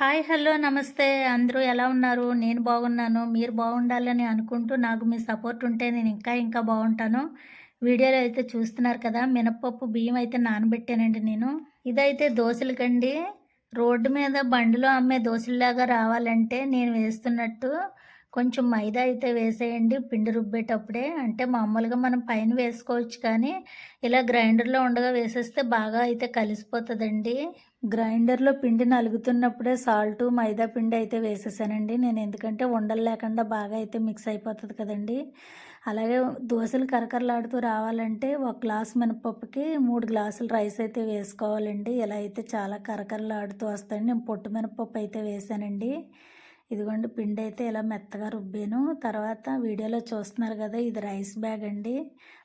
Hi hello నమస్తే. అందరూ ఎలా ఉన్నారు? నేను బాగున్నాను. మీరు బాగుండాలని అనుకుంటూ నాకు మీ సపోర్ట్ ఉంటే నేను ఇంకా ఇంకా బాగుంటాను. వీడియోలో అయితే చూస్తున్నారు కదా మినప్పప్పు బియ్యం అయితే నానబెట్టానండి నేను. ఇదైతే దోశలకండి రోడ్డు మీద బండిలో అమ్మే దోశల్లాగా రావాలంటే నేను వేస్తున్నట్టు కొంచెం మైదా అయితే వేసేయండి పిండి రుబ్బేటప్పుడే. అంటే మామూలుగా మనం పైన వేసుకోవచ్చు కానీ ఇలా గ్రైండర్లో ఉండగా వేసేస్తే బాగా అయితే కలిసిపోతుందండి. గ్రైండర్లో పిండి నలుగుతున్నప్పుడే సాల్ట్ మైదా పిండి అయితే వేసేసానండి. నేను ఎందుకంటే ఉండలు లేకుండా బాగా అయితే మిక్స్ అయిపోతుంది కదండి. అలాగే దోశలు కరకరలాడుతూ రావాలంటే ఒక గ్లాస్ మినపప్పుకి మూడు గ్లాసులు రైస్ అయితే వేసుకోవాలండి. ఇలా అయితే చాలా కరకరలాడుతూ వస్తాయండి నేను పొట్టు మినపప్పు అయితే వేసానండి. ఇదిగోండి పిండి అయితే ఇలా మెత్తగా రుబ్బాను. తర్వాత వీడియోలో చూస్తున్నారు కదా ఇది రైస్ బ్యాగ్ అండి.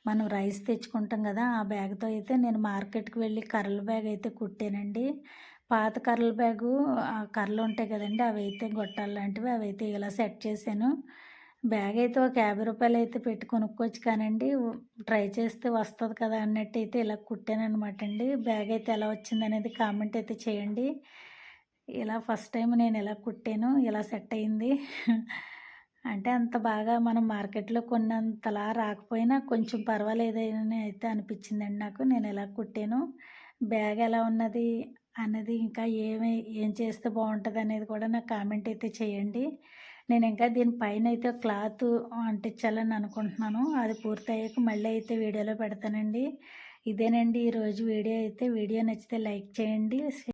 మనం రైస్ తెచ్చుకుంటాం కదా ఆ బ్యాగ్తో అయితే నేను మార్కెట్కి వెళ్ళి కర్రల బ్యాగ్ అయితే కుట్టానండి. పాత కర్రల బ్యాగు కర్రలు ఉంటాయి కదండి అవి అయితే గొట్టాలు లాంటివి అవి అయితే ఇలా సెట్ చేశాను. బ్యాగ్ అయితే ఒక యాభై రూపాయలు అయితే పెట్టి కొనుక్కోవచ్చు కానండి. ట్రై చేస్తే వస్తుంది కదా అన్నట్టు అయితే ఇలా కుట్టాను అనమాట అండి. బ్యాగ్ అయితే ఎలా వచ్చింది అనేది కామెంట్ అయితే చేయండి. ఇలా ఫస్ట్ టైం నేను ఇలా కుట్టాను ఇలా సెట్ అయింది. అంటే అంత బాగా మనం మార్కెట్లో కొన్నంతలా రాకపోయినా కొంచెం పర్వాలేదని అయితే అనిపించిందండి నాకు. నేను ఎలా కుట్టాను బ్యాగ్ ఎలా ఉన్నది అనేది ఇంకా ఏమి ఏం చేస్తే బాగుంటుంది అనేది కూడా నాకు కామెంట్ అయితే చేయండి. నేను ఇంకా దీనిపైన అయితే క్లాత్ అంటించాలని అనుకుంటున్నాను. అది పూర్తయ్యాక మళ్ళీ అయితే వీడియోలో పెడతానండి. ఇదేనండి ఈరోజు వీడియో అయితే. వీడియో నచ్చితే లైక్ చేయండి.